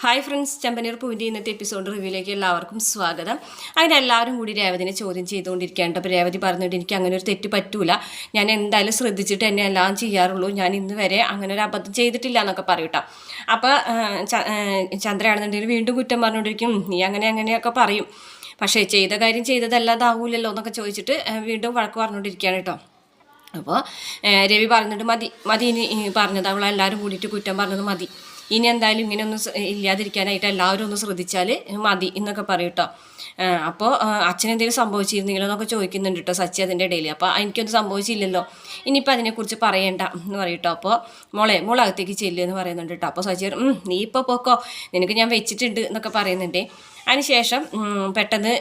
Hi friends ചെമ്പനീർ പൂവിന്റെ ഇന്നത്തെ episode റിവ്യൂയിലേക്ക് എല്ലാവർക്കും സ്വാഗതം. അങ്ങനെ എല്ലാവരും കൂടി രേവതിനെ ചോദ്യം ചെയ്തുകൊണ്ടിരിക്കുകയാണ്. അപ്പോൾ രേവതി പറഞ്ഞിട്ട് എനിക്ക് അങ്ങനെ ഒരു തെറ്റ് പറ്റൂല. ഞാൻ എന്തായാലും ശ്രദ്ധിച്ചിട്ട് തന്നെ എല്ലാം ചെയ്യാറുള്ളൂ. ഞാൻ ഇന്ന് വരെ അങ്ങനെ ഒരു അബദ്ധം ചെയ്തിട്ടില്ല എന്നൊക്കെ പറയൂട്ടോ. അപ്പോൾ ചന്ദ്രയാണെന്നുണ്ടെങ്കിൽ വീണ്ടും കുറ്റം പറഞ്ഞുകൊണ്ടിരിക്കും നീ അങ്ങനെ അങ്ങനെയൊക്കെ പറയും. പക്ഷേ ചെയ്ത കാര്യം ചെയ്തതല്ലാതാവൂലല്ലോ എന്നൊക്കെ ചോദിച്ചിട്ട് വീണ്ടും വഴക്ക് പറഞ്ഞുകൊണ്ടിരിക്കുകയാണ് കേട്ടോ. അപ്പോൾ രവി പറഞ്ഞിട്ട് മതി. മതി ഇനി പറഞ്ഞത്. അവളെല്ലാവരും കൂടിയിട്ട് കുറ്റം പറഞ്ഞത് മതി. ഇനി എന്തായാലും ഇങ്ങനെ ഒന്ന് ഇല്ലാതിരിക്കാനായിട്ട് എല്ലാവരും ഒന്ന് ശ്രദ്ധിച്ചാൽ മതി എന്നൊക്കെ പറയും അപ്പോൾ അച്ഛനെന്തെങ്കിലും സംഭവിച്ചിരുന്നെങ്കിലോ എന്നൊക്കെ ചോദിക്കുന്നുണ്ട് കേട്ടോ സച്ചി അതിന്റെ ഇടയിൽ അപ്പോൾ എനിക്കൊന്നും സംഭവിച്ചില്ലല്ലോ. ഇനിയിപ്പോൾ അതിനെക്കുറിച്ച് പറയണ്ട എന്ന് പറയും കേട്ടോ അപ്പോൾ മോളെ മോളകത്തേക്ക് ചെല്ലുക എന്ന് പറയുന്നുണ്ട് കേട്ടോ അപ്പോൾ സച്ചി നീ ഇപ്പോൾ പോക്കോ. നിനക്ക് ഞാൻ വെച്ചിട്ടുണ്ട് എന്നൊക്കെ പറയുന്നുണ്ട്. അതിനുശേഷം പെട്ടെന്ന്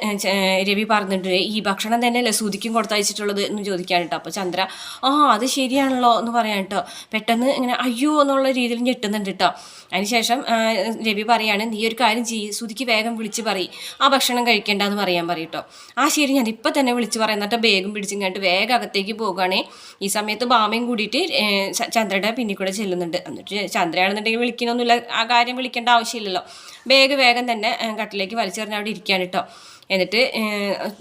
രവി പറഞ്ഞിട്ട് ഈ ഭക്ഷണം തന്നെയല്ലേ സുതിക്കും കൊടുത്തയച്ചിട്ടുള്ളത് എന്ന് ചോദിക്കാൻ കേട്ടോ. അപ്പോൾ ചന്ദ്ര ആ അത് ശരിയാണല്ലോ എന്ന് പറയാൻ കേട്ടോ. പെട്ടെന്ന് ഇങ്ങനെ അയ്യോ എന്നുള്ള രീതിയിൽ ഞെട്ടുന്നുണ്ട് കേട്ടോ. അതിനുശേഷം രവി പറയാണ് നീ ഒരു കാര്യം ചെയ്യ് സുതിക്ക് വേഗം വിളിച്ച് പറയും. ആ ഭക്ഷണം കഴിക്കേണ്ടെന്ന് പറയാൻ പറയും കേട്ടോ. ആ ശരി ഞാൻ ഇപ്പം തന്നെ വിളിച്ച് പറയാം. എന്നിട്ട് വേഗം പിടിച്ചും കണ്ടിട്ട് വേഗം അകത്തേക്ക് പോകുകയാണേ ഈ സമയത്ത് ബാമയും കൂടിയിട്ട് ചന്ദ്രയുടെ പിന്നിൽ കൂടെ ചെല്ലുന്നുണ്ട്. എന്നിട്ട് ചന്ദ്രയാണെന്നുണ്ടെങ്കിൽ വിളിക്കണമെന്നില്ല ആ കാര്യം വിളിക്കേണ്ട ആവശ്യമില്ലല്ലോ. വേഗം വേഗം തന്നെ ഏ, വലിച്ചെറിഞ്ഞ് അവിടെ ഇരിക്കുകയാണ് കേട്ടോ എന്നിട്ട്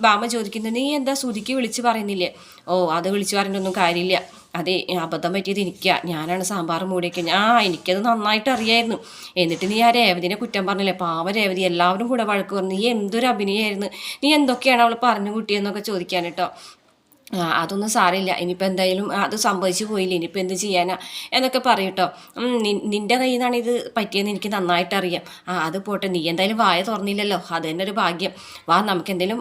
ബാമ ചോദിക്കുന്നത് നീ എന്താ സുതിക്ക് വിളിച്ച് പറയുന്നില്ലേ? ഓ അത് വിളിച്ച് പറഞ്ഞിട്ടൊന്നും കാര്യമില്ല. അതെ അബദ്ധം പറ്റിയത് എനിക്കാ. ഞാനാണ് സാമ്പാർ മൂടിയൊക്കെ ആ എനിക്കത് നന്നായിട്ട് അറിയായിരുന്നു. എന്നിട്ട് നീ ആ രേവതിനെ കുറ്റം പറഞ്ഞില്ലേ? പാവ രേവതി എല്ലാവരും കൂടെ വഴക്ക് പറഞ്ഞു. നീ എന്തൊരു അഭിനയമായിരുന്നു നീ എന്തൊക്കെയാണ് അവൾ പറഞ്ഞു കൂട്ടിയെന്നൊക്കെ ചോദിക്കാൻ കേട്ടോ ആ, അതൊന്നും സാരമില്ല. ഇനിയിപ്പോൾ എന്തായാലും അത് സംഭവിച്ചു പോയില്ല? ഇനിയിപ്പോൾ എന്ത് ചെയ്യാനാ? എന്നൊക്കെ പറയും കേട്ടോ നിന്റെ കയ്യിൽ നിന്നാണ് ഇത് പറ്റിയെന്ന് എനിക്ക് നന്നായിട്ട് അറിയാം ആ അത് പോട്ടെ. നീ എന്തായാലും വായ തുറന്നില്ലല്ലോ. അത് തന്നെ ഒരു ഭാഗ്യം. വാ നമുക്ക് എന്തെങ്കിലും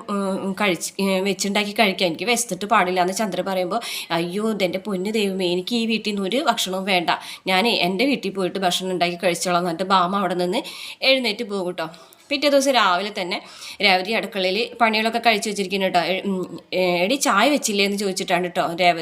കഴിച്ച് വെച്ചുണ്ടാക്കി കഴിക്കാം. എനിക്ക് വെച്ചിട്ട് പാടില്ല എന്ന് ചന്ദ്ര പറയുമ്പോൾ അയ്യോ ഇതെന്റെ പൊന്നു ദൈവമേ എനിക്ക് ഈ വീട്ടിൽ നിന്ന് ഒരു ഭക്ഷണവും വേണ്ട. ഞാൻ എന്റെ വീട്ടിൽ പോയിട്ട് ഭക്ഷണം ഉണ്ടാക്കി കഴിച്ചോളാം എന്നിട്ട് ബാമ അവിടെ നിന്ന് എഴുന്നേറ്റ് പോകും കേട്ടോ പിറ്റേ ദിവസം രാവിലെ തന്നെ രേവതി അടുക്കളയിൽ പണികളൊക്കെ കഴിച്ചു വെച്ചിരിക്കുന്നു കേട്ടോ എടി ചായ വെച്ചില്ലേ എന്ന് ചോദിച്ചിട്ടാണ് കേട്ടോ രേവ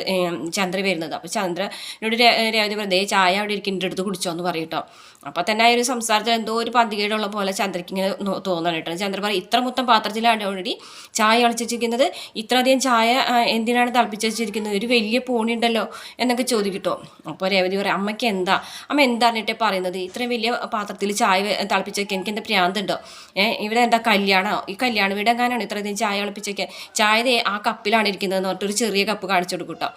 ചന്ദ്ര വരുന്നത്. അപ്പോൾ ചന്ദ്രനോട് രേവതി ദേ ചായ അവിടെ ഇരിക്കുന്നുണ്ട് എടുത്ത് കുടിച്ചോ എന്ന് പറയും കേട്ടോ അപ്പോൾ തന്നെ ആ ഒരു സംസാരത്തിൽ എന്തോ ഒരു പന്തികേടുള്ള പോലെ ചന്ദ്രയ്ക്ക് ഇങ്ങനെ തോന്നണം കേട്ടോ. ചന്ദ്ര പറയും ഇത്ര മൊത്തം പാത്രത്തിലാണ് ഓൾറെഡി ചായ കളിച്ച് വെച്ചിരിക്കുന്നത് ഇത്രയധികം ചായ എന്തിനാണ് തിളപ്പിച്ച് വെച്ചിരിക്കുന്നത് ഒരു വലിയ പോണി ഉണ്ടല്ലോ എന്നൊക്കെ ചോദിക്കട്ടോ. അപ്പോൾ രേവതി പറയും അമ്മയ്ക്ക് എന്താ? അമ്മ എന്താണെന്നിട്ട് പറയുന്നത്? ഇത്രയും വലിയ പാത്രത്തിൽ ചായ തിളപ്പിച്ച് വെക്കാൻ എനിക്ക് എന്താ പ്രാന്തുണ്ടോ ഏഹ് ഇവിടെ എന്താ കല്യാണോ? ഈ കല്യാണ വീടെങ്ങാനാണ് ഇത്രയധികം ചായ തിളപ്പിച്ച് വെക്കാൻ ചായ ആ കപ്പിലാണ് ഇരിക്കുന്നത് എന്ന് പറഞ്ഞിട്ട് ഒരു ചെറിയ കപ്പ് കാണിച്ചു കൊടുക്കും കേട്ടോ.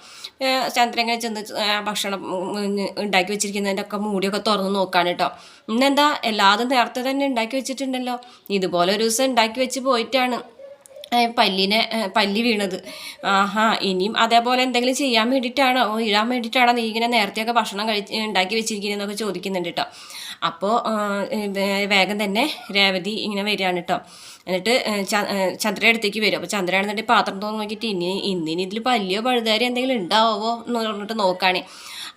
ചന്ദ്രൻ ഇങ്ങനെ ചെന്ന് ഭക്ഷണം ഉണ്ടാക്കി വെച്ചിരിക്കുന്നതിന്റെ ഒക്കെ മൂടിയൊക്കെ തുറന്ന് നോക്കാൻ കേട്ടോ. ഇന്നെന്താ? എല്ലാതും നേരത്തെ തന്നെ ഉണ്ടാക്കി വെച്ചിട്ടുണ്ടല്ലോ. ഇതുപോലെ ഒരു ദിവസം ഉണ്ടാക്കി വെച്ച് പോയിട്ടാണ്. പല്ലിനെ പല്ലി വീണത്. ആഹാ ഇനിയും അതേപോലെ എന്തെങ്കിലും ചെയ്യാൻ വേണ്ടിയിട്ടാണോ? ഇടാൻ വേണ്ടിയിട്ടാണോ നീ ഇങ്ങനെ നേരത്തെയൊക്കെ ഭക്ഷണം കഴിച്ച് ഉണ്ടാക്കി വെച്ചിരിക്കുന്നതെന്നൊക്കെ ചോദിക്കുന്നുണ്ട് കേട്ടോ. അപ്പോൾ വേഗം തന്നെ രേവതി ഇങ്ങനെ വരികയാണ് കേട്ടോ. എന്നിട്ട് ചന്ദ്ര അടുത്തേക്ക് വരും. അപ്പോൾ ചന്ദ്രയാണെന്നുണ്ടെങ്കിൽ പാത്രം തോന്നു നോക്കിയിട്ട് ഇനി ഇന്നിനി ഇതിൽ പല്ലിയോ പഴുതാരി എന്തെങ്കിലും ഉണ്ടാവോ എന്ന് പറഞ്ഞിട്ട് നോക്കുകയാണേ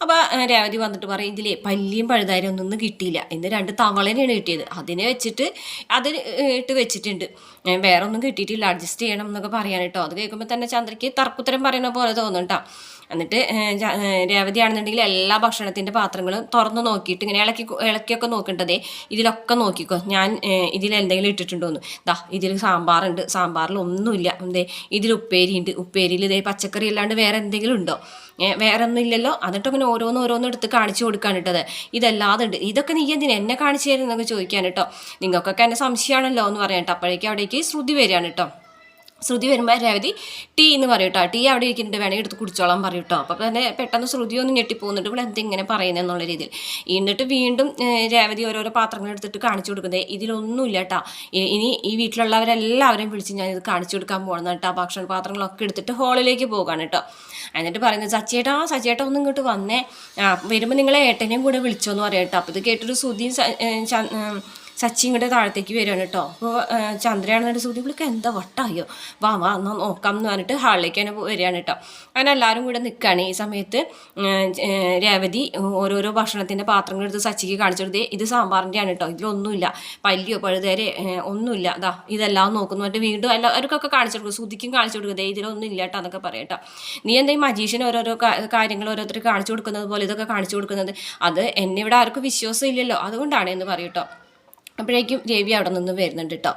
അപ്പോൾ രേവതി വന്നിട്ട് പറയും ഇതിലേ പല്ലിയും പഴുതാരും ഒന്നും കിട്ടിയില്ല. ഇന്ന് രണ്ട് തവളനെയാണ് കിട്ടിയത്. അതിനെ വെച്ചിട്ട് അത് ഇട്ട് വെച്ചിട്ടുണ്ട്. വേറെ ഒന്നും കിട്ടിയിട്ടില്ല. അഡ്ജസ്റ്റ് ചെയ്യണം എന്നൊക്കെ പറയാൻ കേട്ടോ. അത് കേൾക്കുമ്പോൾ തന്നെ ചന്ദ്രയ്ക്ക് തർക്കുത്തരം പറയുന്ന പോലെ തോന്നും എന്നിട്ട് രേവതി ആണെന്നുണ്ടെങ്കിൽ എല്ലാ ഭക്ഷണത്തിന്റെ പാത്രങ്ങളും തുറന്ന് നോക്കിയിട്ട് ഇങ്ങനെ ഇളക്കി ഇളക്കിയൊക്കെ നോക്കേണ്ടതേ ഇതിലൊക്കെ നോക്കിക്കോ. ഞാൻ ഇതിൽ എന്തെങ്കിലും ഇട്ടിട്ടുണ്ടോന്ന്. ദാ ഇതിൽ സാമ്പാറുണ്ട്. സാമ്പാറിൽ ഒന്നുമില്ല. എന്തേ ഇതിൽ ഉപ്പേരിയുണ്ട്. ഉപ്പേരിയിൽ ഇതേ പച്ചക്കറി അല്ലാണ്ട് വേറെ എന്തെങ്കിലും ഉണ്ടോ? വേറെ ഒന്നും ഇല്ലല്ലോ? എന്നിട്ട് അങ്ങനെ ഓരോന്ന് ഓരോന്ന് എടുത്ത് കാണിച്ചു കൊടുക്കാൻ ഇട്ടത് ഇതല്ലാതെ ഉണ്ട്. ഇതൊക്കെ നീ എന്തിനാ എന്നെ കാണിച്ചു തരുന്നൊക്കെ ചോദിക്കാൻ കേട്ടോ. നിങ്ങൾക്കൊക്കെ എന്നെ സംശയമാണല്ലോ എന്ന് പറയാം കേട്ടോ. അപ്പോഴേക്കും അവിടേക്ക് ശ്രുതി വരികയാണ് കേട്ടോ. ശ്രുതി വരുമ്പോൾ രേവതി ടീ എന്ന് പറയും കേട്ടോ ടീ അവിടെ ഇരിക്കുന്നുണ്ട് വേണമെങ്കിൽ എടുത്ത് കുടിച്ചോളാൻ പറയും കേട്ടോ അപ്പോൾ തന്നെ പെട്ടെന്ന് ശ്രുതി ഒന്ന് ഞെട്ടിപ്പോകുന്നുണ്ട്. ഇവിടെ എന്തിങ്ങനെ പറയുന്നത് എന്നുള്ള രീതിയിൽ. എന്നിട്ട് വീണ്ടും രേവതി ഓരോരോ പാത്രങ്ങൾ എടുത്തിട്ട് കാണിച്ചു കൊടുക്കുന്നത് ഇതിലൊന്നുമില്ല കേട്ടോ ഇനി ഈ വീട്ടിലുള്ളവരെല്ലാവരെയും വിളിച്ച് ഞാൻ ഇത് കാണിച്ചു കൊടുക്കാൻ പോകണം കേട്ടോ ഭക്ഷണ പാത്രങ്ങളൊക്കെ എടുത്തിട്ട് ഹോളിലേക്ക് പോകാണ് കേട്ടോ എന്നിട്ട് പറയുന്നത് സച്ചേട്ടാ സച്ചേട്ടാ ഒന്നും ഇങ്ങോട്ട് വന്നേ. വരുമ്പോൾ നിങ്ങളെ ഏട്ടനെയും കൂടെ വിളിച്ചോന്ന് പറയാം കേട്ടോ അപ്പോൾ ഇത് കേട്ടൊരു ശ്രുതിയും സ- ഏഹ്, ച- ഏഹ്, സച്ചി ഇങ്ങോട്ട് താഴത്തേക്ക് വരുവാണ് കേട്ടോ അപ്പോൾ ചന്ദ്രയാണെന്നുണ്ട് സൂര്യ പുള്ളിക്ക് എന്താ വട്ടായോ? വാ വാ എന്നാൽ നോക്കാം എന്ന് പറഞ്ഞിട്ട് ഹാളിലേക്ക് തന്നെ വരികയാണ് കേട്ടോ അങ്ങനെ എല്ലാവരും കൂടെ നിൽക്കുകയാണ് ഈ സമയത്ത് രേവതി ഓരോരോ ഭക്ഷണത്തിന്റെ പാത്രങ്ങൾ എടുത്ത് സച്ചിക്ക് കാണിച്ചു കൊടുത്തേ ഇത് സാമ്പാറിന്റെയാണ് കേട്ടോ ഇതിലൊന്നുമില്ല പല്ലിയോ പഴുതേരെ ഒന്നുമില്ല. അതാ ഇതെല്ലാം നോക്കുന്നു. എന്നിട്ട് വീണ്ടും എല്ലാവർക്കൊക്കെ കാണിച്ചു കൊടുക്കും. സുതിക്കും കാണിച്ചു കൊടുക്കും. ഇതിലൊന്നും ഇല്ല കേട്ടോ എന്നൊക്കെ പറയാം കേട്ടോ നീ എന്താ ഈ മജീഷ്യൻ ഓരോരോ കാര്യങ്ങൾ ഓരോരുത്തർ കാണിച്ചു കൊടുക്കുന്നത് പോലെ ഇതൊക്കെ കാണിച്ചു കൊടുക്കുന്നത്? അത് എന്നെ ഇവിടെ ആർക്കും വിശ്വാസം ഇല്ലല്ലോ. അതുകൊണ്ടാണ് എന്ന് പറയും കേട്ടോ അപ്പോഴേക്കും രവി അവിടെ നിന്ന് വരുന്നുണ്ട് കേട്ടോ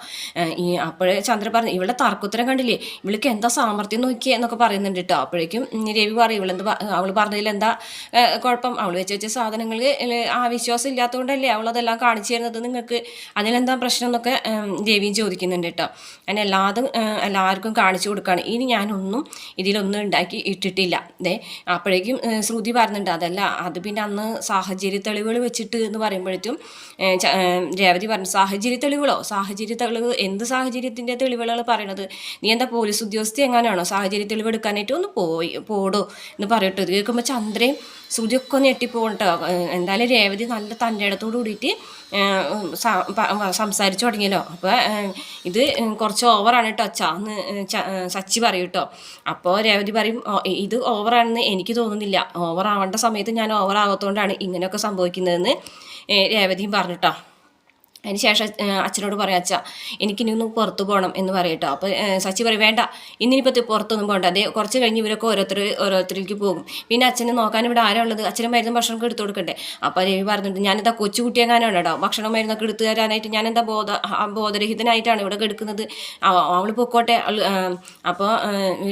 ഈ അപ്പോഴേ ചന്ദ്ര പറഞ്ഞു ഇവളുടെ തർക്കുത്തരം കണ്ടില്ലേ? ഇവൾക്ക് എന്താ സാമർത്ഥ്യം നോക്കിയേ എന്നൊക്കെ പറയുന്നുണ്ട് കേട്ടോ അപ്പോഴേക്കും രവി പറയും ഇവളെന്ത് അവൾ പറഞ്ഞതിൽ എന്താ കുഴപ്പം? അവൾ വെച്ച് വെച്ച സാധനങ്ങൾ ആ വിശ്വാസം ഇല്ലാത്തതുകൊണ്ടല്ലേ അവളതെല്ലാം കാണിച്ചു തരുന്നത് നിങ്ങൾക്ക്? അതിലെന്താ പ്രശ്നം എന്നൊക്കെ രവിയും ചോദിക്കുന്നുണ്ട് കേട്ടോ അങ്ങനെ എല്ലാതും എല്ലാവർക്കും കാണിച്ചു കൊടുക്കുകയാണ് ഇനി ഞാനൊന്നും ഇതിലൊന്നും ഉണ്ടാക്കി ഇട്ടിട്ടില്ല. അതെ അപ്പോഴേക്കും ശ്രുതി പറയുന്നുണ്ട് അതല്ല അത് പിന്നെ അന്ന് സാഹചര്യ തെളിവുകൾ വെച്ചിട്ട് എന്ന് പറയുമ്പോഴേക്കും രേവതി പറഞ്ഞു സാഹചര്യ തെളിവുകളോ? സാഹചര്യ തെളിവ് എന്ത് സാഹചര്യത്തിന്റെ തെളിവുകളാണ് പറയണത്? നീ എന്താ പോലീസ് ഉദ്യോഗസ്ഥ എങ്ങനെയാണോ സാഹചര്യ തെളിവ് എടുക്കാനായിട്ട് ഒന്ന് പോയി പോടോ എന്ന് പറയട്ടോ. ഇത് കേൾക്കുമ്പോൾ ചന്ദ്രയും ഒന്ന് ഞെട്ടിപ്പോകട്ടോ എന്തായാലും രേവതി നല്ല തന്റെ കൂടിയിട്ട് സംസാരിച്ചു തുടങ്ങിയല്ലോ. അപ്പോൾ ഇത് കുറച്ച് ഓവറാണ് കേട്ടോ അച്ഛ എന്ന് സച്ചി പറയും കേട്ടോ അപ്പോൾ രേവതി പറയും "ഓ, ഇത് ഓവറാണെന്ന് എനിക്ക് തോന്നുന്നില്ല. ഓവറാവേണ്ട സമയത്ത് ഞാൻ ഓവറാകത്തോണ്ടാണ് ഇങ്ങനെയൊക്കെ സംഭവിക്കുന്നതെന്ന് രേവതിയും പറഞ്ഞിട്ടോ അതിന് ശേഷം അച്ഛനോട് പറയാം അച്ഛ എനിക്കിനി പുറത്തു പോകണം എന്ന് പറയട്ടോ. അപ്പോൾ സച്ചി പറയും വേണ്ട ഇന്നിനിപ്പോൾ പുറത്തൊന്നും പോകണ്ട അതേ കുറച്ച് കഴിഞ്ഞ് ഇവരൊക്കെ ഓരോരുത്തർ ഓരോരുത്തരിലേക്ക് പോകും. പിന്നെ അച്ഛനെ നോക്കാൻ ഇവിടെ ആരാ ഉള്ളത്? അച്ഛനും മരുന്നും ഭക്ഷണമൊക്കെ എടുത്തു കൊടുക്കണ്ടേ? അപ്പോൾ രവി പറഞ്ഞിട്ട് ഞാനെന്താ കൊച്ചുകുട്ടിയെങ്ങാനാണ് കേട്ടോ ഭക്ഷണം മരുന്നൊക്കെ എടുത്തു തരാനായിട്ട് ഞാനെന്താ ബോധ ബോധരഹിതനായിട്ടാണ് ഇവിടെ എടുക്കുന്നത് അവൾ പൊക്കോട്ടെ. അപ്പോൾ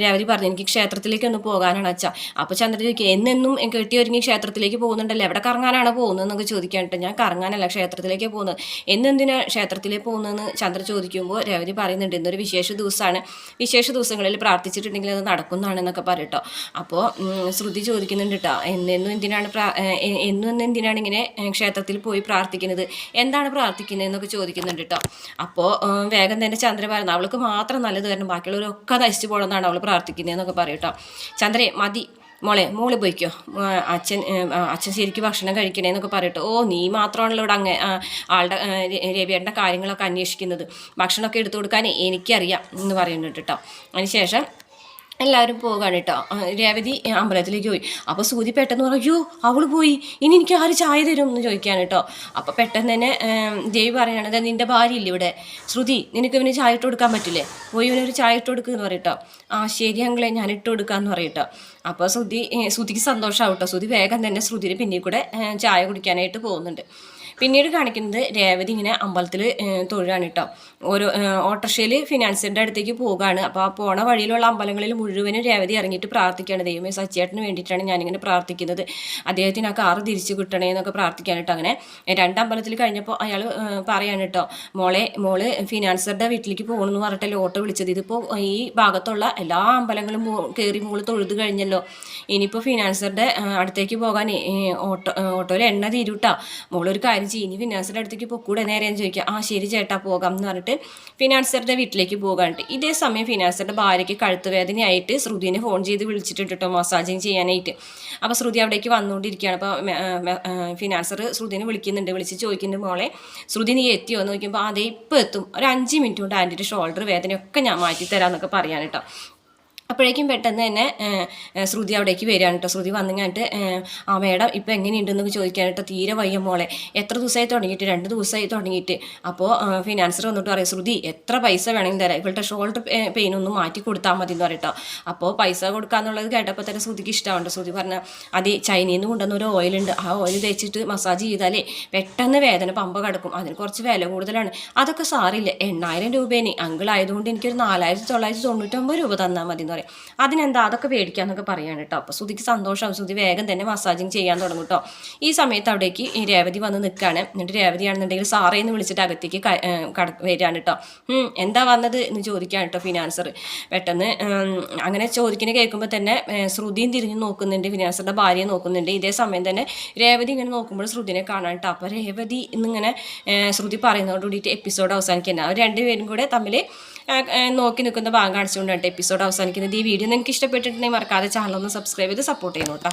രവതി പറഞ്ഞു എനിക്ക് ക്ഷേത്രത്തിലേക്ക് ഒന്ന് പോകാനാണ് അച്ഛ. അപ്പോൾ ചന്ദ്രൻ ചോദിക്കുക എന്നെന്നും കെട്ടിയൊരുങ്ങി ക്ഷേത്രത്തിലേക്ക് പോകുന്നുണ്ടല്ലോ? എവിടെ കറങ്ങാനാണ് പോകുന്നത് എന്നൊക്കെ ചോദിക്കാൻ ഞാൻ കറങ്ങാനല്ല ക്ഷേത്രത്തിലേക്ക് പോകുന്നത്. എന്നെന്തിനാ ക്ഷേത്രത്തിലേക്ക് പോകുന്നതെന്ന് ചന്ദ്ര ചോദിക്കുമ്പോൾ രവതി പറയുന്നുണ്ട് ഇന്നൊരു വിശേഷ ദിവസമാണ് വിശേഷ ദിവസങ്ങളിൽ പ്രാർത്ഥിച്ചിട്ടുണ്ടെങ്കിൽ അത് നടക്കുന്നതാണെന്നൊക്കെ പറയട്ടോ. അപ്പോൾ ശ്രുതി ചോദിക്കുന്നുണ്ട് കേട്ടോ എന്നെന്നും എന്തിനാണ് എന്നും എന്തിനാണ് ഇങ്ങനെ ക്ഷേത്രത്തിൽ പോയി പ്രാർത്ഥിക്കുന്നത്? എന്താണ് പ്രാർത്ഥിക്കുന്നത് എന്നൊക്കെ ചോദിക്കുന്നുണ്ട് കേട്ടോ അപ്പോൾ വേഗം തന്നെ ചന്ദ്ര പറയുന്നത് അവൾക്ക് മാത്രം നല്ലത് വരണം ബാക്കിയുള്ളവരൊക്കെ നശിച്ചു പോകണമെന്നാണ് അവൾ പ്രാർത്ഥിക്കുന്നത് എന്നൊക്കെ പറയും കേട്ടോ ചന്ദ്രേ മതി. മോളെ മോൾ പോയിക്കോ. അച്ഛൻ അച്ഛൻ ശരിക്കും ഭക്ഷണം കഴിക്കണേ എന്നൊക്കെ പറയട്ടെ ഓ നീ മാത്രമാണല്ലോ ഇവിടെ അങ്ങ് ആളുടെ രവിയേട്ടന്റെ കാര്യങ്ങളൊക്കെ അന്വേഷിക്കുന്നത്. ഭക്ഷണമൊക്കെ എടുത്തു കൊടുക്കാൻ എനിക്കറിയാം എന്ന് പറയുന്നുണ്ട് കേട്ടോ. അതിനുശേഷം എല്ലാവരും പോകാണ് കേട്ടോ. രേവതി അമ്പലത്തിലേക്ക് പോയി. അപ്പോൾ സൂതി പെട്ടെന്ന് അയ്യോ അവൾ പോയി. ഇനി എനിക്ക് ആര് ചായ തരും എന്ന് ചോദിക്കാൻ കേട്ടോ. അപ്പോൾ പെട്ടെന്ന് തന്നെ ദേവി പറയണത് നിന്റെ ഭാര്യ ഇല്ല ഇവിടെ? ശ്രുതി നിനക്ക് ഇവന് ചായ ഇട്ട് കൊടുക്കാൻ പറ്റില്ലേ? പോയി ഇവനൊരു ചായ ഇട്ട് കൊടുക്കുക എന്ന് പറയട്ടോ ആ ശരി അങ്ങളെ ഞാൻ ഇട്ട് കൊടുക്കാമെന്ന് പറയട്ടോ അപ്പോൾ ശ്രുതി ശ്രുതിക്ക് സന്തോഷമാവും കേട്ടോ. ശ്രുതി വേഗം തന്നെ ശ്രുതിന് പിന്നിൽ കൂടെ ചായ കുടിക്കാനായിട്ട് പോകുന്നുണ്ട്. പിന്നീട് കാണിക്കുന്നത് രേവതി ഇങ്ങനെ അമ്പലത്തിൽ തൊഴുകയാണ് കേട്ടോ ഓരോ ഓട്ടോറിക്ഷയിൽ ഫിനാൻസിന്റെ അടുത്തേക്ക് പോവുകയാണ് അപ്പോൾ ആ പോണ വഴിയിലുള്ള അമ്പലങ്ങളിൽ മുഴുവനും രേവതി ഇറങ്ങിയിട്ട് പ്രാർത്ഥിക്കുകയാണ്. ദൈവമേ സച്ചേട്ടന് വേണ്ടിയിട്ടാണ് ഞാനിങ്ങനെ പ്രാർത്ഥിക്കുന്നത്. അദ്ദേഹത്തിന് ആ കാറ് തിരിച്ചു കിട്ടണേ എന്നൊക്കെ പ്രാർത്ഥിക്കാൻ കേട്ടോ അങ്ങനെ. രണ്ട് അമ്പലത്തിൽ കഴിഞ്ഞപ്പോൾ അയാൾ പറയാണ് കേട്ടോ മോളെ മോൾ ഫിനാൻസറുടെ വീട്ടിലേക്ക് പോകണമെന്ന് പറഞ്ഞിട്ടല്ലേ ഓട്ടോ വിളിച്ചത്. ഇതിപ്പോൾ ഈ ഭാഗത്തുള്ള എല്ലാ അമ്പലങ്ങളും കയറി മോൾ തൊഴുത് കഴിഞ്ഞല്ലോ. ഇനിയിപ്പോൾ ഫിനാൻസറുടെ അടുത്തേക്ക് പോകാൻ ഓട്ടോ ഓട്ടോയിൽ എണ്ണ തീരുട്ടാ മോളൊരു കാര്യം ചെയ്യും ഇനി ഫിനാൻസറുടെ അടുത്തേക്ക് പൊക്കൂടെ നേരെ എന്ന് ചോദിക്കുക. ആ ശരി ചേട്ടാ പോകാം എന്ന് പറഞ്ഞിട്ട് ഫിനാൻസറുടെ വീട്ടിലേക്ക് പോകാനുണ്ട്. ഇതേ സമയം ഫിനാൻസറുടെ ഭാര്യയ്ക്ക് കഴുത്ത് വേദനയായിട്ട് ശ്രുതിനെ ഫോൺ ചെയ്ത് വിളിച്ചിട്ടുണ്ട് കേട്ടോ മസാജിങ് ചെയ്യാനായിട്ട്. അപ്പോൾ ശ്രുതി അവിടേക്ക് വന്നുകൊണ്ടിരിക്കുകയാണ്. അപ്പോൾ ഫിനാൻസർ ശ്രുതിനെ വിളിക്കുന്നുണ്ട്. വിളിച്ച് ചോദിക്കുന്നുണ്ട് മോളെ ശ്രുതി നീ എത്തിയോ? എന്ന് ചോദിക്കുമ്പോൾ അതേ ഇപ്പോൾ എത്തും. ഒരു അഞ്ച് മിനിറ്റ് കൊണ്ട് ആന്റിയുടെ ഷോൾഡർ വേദനയൊക്കെ ഞാൻ മാറ്റി തരാമെന്നൊക്കെ പറയാൻ കേട്ടോ അപ്പോഴേക്കും പെട്ടെന്ന് തന്നെ ശ്രുതി അവിടേക്ക് വരികയാണ് കേട്ടോ. ശ്രുതി വന്നു കഴിഞ്ഞിട്ട് ആ മേഡം ഇപ്പം എങ്ങനെയുണ്ടെന്ന് കേട്ടോ. തീരെ വയ്യ മോളെ. എത്ര ദിവസമായി തുടങ്ങിയിട്ട്? രണ്ട് ദിവസമായി തുടങ്ങിയിട്ട്. അപ്പോൾ ഫിനാൻസർ വന്നിട്ട് പറയും ശ്രുതി എത്ര പൈസ വേണമെങ്കിൽ തരാം. ഇവളുടെ ഷോൾഡർ പെയിൻ ഒന്ന് മാറ്റി കൊടുത്താൽ മതി എന്ന് പറയട്ടോ അപ്പോൾ പൈസ കൊടുക്കാന്നുള്ളത് കേട്ടപ്പോൾ തന്നെ ശ്രുതിക്ക് ഇഷ്ടമുണ്ട് ശ്രുതി പറഞ്ഞ അത് ചൈനയിൽ നിന്ന് കൊണ്ടുവന്ന ഒരു ഓയിലുണ്ട് ആ ഓയിൽ തേച്ചിട്ട് മസാജ് ചെയ്താലേ പെട്ടെന്ന് വേദന പമ്പ കിടക്കും. അതിന് കുറച്ച് വില കൂടുതലാണ്. അതൊക്കെ സാറില്ല? എണ്ണായിരം രൂപേനെ. അങ്കിൾ ആയതുകൊണ്ട് എനിക്കൊരു നാലായിരത്തി തൊള്ളായിരത്തി തൊണ്ണൂറ്റൊമ്പത് രൂപ തന്നാൽ മതി എന്ന് പറയും. അതിനെന്താ? അതൊക്കെ മേടിക്കാന്നൊക്കെ പറയാണ് കേട്ടോ. അപ്പോൾ ശ്രുതിക്ക് സന്തോഷം. ശ്രുതി വേഗം തന്നെ മസാജിങ് ചെയ്യാൻ തുടങ്ങും കേട്ടോ. ഈ സമയത്ത് അവിടേക്ക് രേവതി വന്ന് നിൽക്കുകയാണ് എന്നിട്ട് രേവതിയാണെന്നുണ്ടെങ്കിൽ സാറേ എന്ന് വിളിച്ചിട്ട് അകത്തേക്ക് കട വരികയാണ് കേട്ടോ. എന്താ വന്നത്? എന്ന് ചോദിക്കുകയാണ് കേട്ടോ ഫിനാൻസർ. പെട്ടെന്ന് അങ്ങനെ ചോദിക്കുന്നത് കേൾക്കുമ്പോൾ തന്നെ ശ്രുതിയും തിരിഞ്ഞ് നോക്കുന്നുണ്ട്. ഫിനാൻസറുടെ ഭാര്യയെ നോക്കുന്നുണ്ട്. ഇതേ സമയം തന്നെ രേവതി ഇങ്ങനെ നോക്കുമ്പോൾ ശ്രുതിനെ കാണാൻ കേട്ടോ. അപ്പോൾ രേവതി എന്നിങ്ങനെ ശ്രുതി പറയുന്നതോടുകൂടിയിട്ട് എപ്പിസോഡ് അവസാനിക്കുന്നത് അവർ രണ്ടുപേരും കൂടെ തമ്മിൽ നോക്കി നിൽക്കുന്ന ഭാഗം കാണിച്ചുകൊണ്ടാണ് എപ്പിസോഡ് അവസാനിക്കുന്നത്. ഈ വീഡിയോ നിങ്ങൾക്ക് ഇഷ്ടപ്പെട്ടിട്ടുണ്ടെങ്കിൽ മറക്കാതെ ചാനൽ ഒന്ന് സബ്സ്ക്രൈബ് ചെയ്ത് സപ്പോർട്ട് ചെയ്യണം കേട്ടോ.